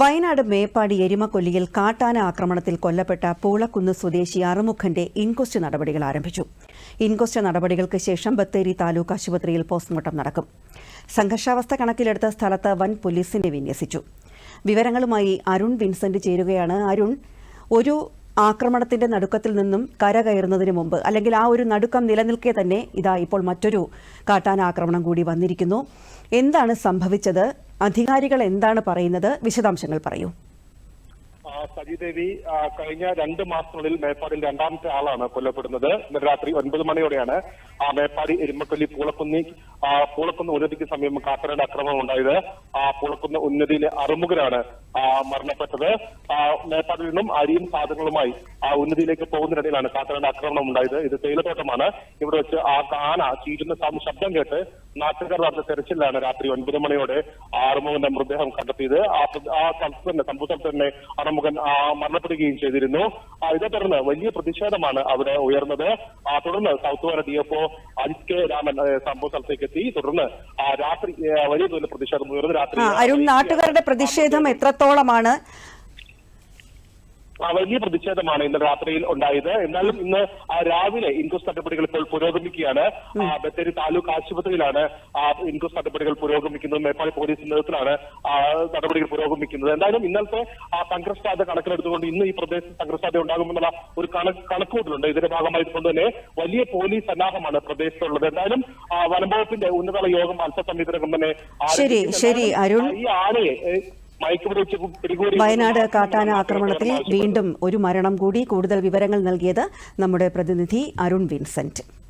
വയനാട് മേപ്പാടി എരിമക്കൊല്ലിയിൽ കാട്ടാന ആക്രമണത്തിൽ കൊല്ലപ്പെട്ട പൂളക്കുന്ന് സ്വദേശി അറുമുഖന്റെ ഇൻക്വസ്റ്റ് നടപടികൾ ആരംഭിച്ചു. ഇൻക്വസ്റ്റ് നടപടികൾക്ക് ശേഷം ബത്തേരി താലൂക്ക് ആശുപത്രിയിൽ പോസ്റ്റ്മോർട്ടം നടക്കും. സംഘർഷാവസ്ഥ കണക്കിലെടുത്ത സ്ഥലത്ത് വൻ പോലീസിനെ വിന്യസിച്ചു. വിവരങ്ങളുമായി അരുൺ വിൻസെന്റ് ചേരുകയാണ്. അരുൺ ഒരു ആക്രമണത്തിന്റെ നടുക്കത്തിൽ നിന്നും കരകയറുന്നതിന് മുമ്പ് അല്ലെങ്കിൽ ആ ഒരു നടുക്കം നിലനിൽക്കെ തന്നെ ഇതാ ഇപ്പോൾ മറ്റൊരു കാട്ടാന ആക്രമണം കൂടി വന്നിരിക്കുന്നു. എന്താണ് സംഭവിച്ചത്? അധികാരികൾ എന്താണ് പറയുന്നത്? വിശദാംശങ്ങൾ പറയൂ. സജിദേവി കഴിഞ്ഞ രണ്ട് മാസത്തിനുള്ളിൽ മേപ്പാടിൽ രണ്ടാമത്തെ ആളാണ് കൊല്ലപ്പെടുന്നത്. ഇന്നലെ രാത്രി ഒൻപത് മണിയോടെയാണ്. മേപ്പാടി എരുമക്കൊല്ലി പൂളക്കുന്നി പൂളക്കുന്ന് ഉന്നതിക്ക് സമീപം കാത്തറയുടെ അക്രമം ഉണ്ടായത് ആ പൂളക്കുന്ന് ഉന്നതിയിലെ അറുമുഖനാണ് ആ, മരണപ്പെട്ടത്. മേപ്പാടിൽ നിന്നും അരിയും സാധനങ്ങളുമായി ആ ഉന്നതിയിലേക്ക് പോകുന്നതിനിടയിലാണ് കാത്തറയുടെ ആക്രമണം ഉണ്ടായത്. ഇത് തേയിലത്തോട്ടമാണ്. ഇവിടെ വെച്ച് ആ കാന ചീറ്റുന്ന ശബ്ദം കേട്ട് നാട്ടുകാർ നടന്ന തെരച്ചിലാണ് രാത്രി ഒൻപത് മണിയോടെ ആറുമുഖന്റെ മൃതദേഹം കണ്ടെത്തിയത്. ആ സ്ഥലത്ത് തന്നെ സംഭവ സ്ഥലത്ത് തന്നെ അറുമുഖൻ ആ, മരണപ്പെടുകയും ചെയ്തിരുന്നു. ഇതേ തുടർന്ന് വലിയ പ്രതിഷേധമാണ് അവിടെ ഉയർന്നത്. തുടർന്ന് സൗത്ത് വാര D F Ajith K Raman സംഭവ സ്ഥലത്തേക്ക് എത്തി. തുടർന്ന് രാത്രി വലിയ തോതിൽ പ്രതിഷേധം ഉയർന്നു. രാത്രി അരുൺ നാട്ടുകാരുടെ പ്രതിഷേധം എത്രത്തോളമാണ്? വലിയ പ്രതിഷേധമാണ് ഇന്ന് രാത്രിയിൽ ഉണ്ടായത്. എന്നാലും ഇന്ന് രാവിലെ ഇൻക്വസ്റ്റ് നടപടികൾ ഇപ്പോൾ പുരോഗമിക്കുകയാണ്. ബത്തേരി താലൂക്ക് ആശുപത്രിയിലാണ് ആ, ഇൻക്വസ്റ്റ് നടപടികൾ പുരോഗമിക്കുന്നത്. മേപ്പാടി പോലീസ് നേതൃത്വത്തിലാണ് നടപടികൾ പുരോഗമിക്കുന്നത്. എന്തായാലും ഇന്നലത്തെ ആ സംഘർഷാത കണക്കിലെടുത്തുകൊണ്ട് ഇന്ന് ഈ പ്രദേശത്ത് സംഘർഷാത ഉണ്ടാകുമെന്നുള്ള ഒരു കണക്ക് കണക്കുകൂട്ടലുണ്ട്. ഇതിന്റെ ഭാഗമായി കൊണ്ട് തന്നെ വലിയ പോലീസ് സന്നാഹമാണ് പ്രദേശത്തുള്ളത്. എന്തായാലും വനം വനംവകുപ്പിന്റെ ഉന്നതതല യോഗം അല്പസമയത്തിനകം തന്നെ ശരി, ശരി, അരുൺ. ഈ ആനയെ വയനാട് കാട്ടാന ആക്രമണത്തിൽ വീണ്ടും ഒരു മരണം കൂടി. കൂടുതൽ വിവരങ്ങൾ നൽകിയത് നമ്മുടെ പ്രതിനിധി അരുൺ വിൻസെന്റ്.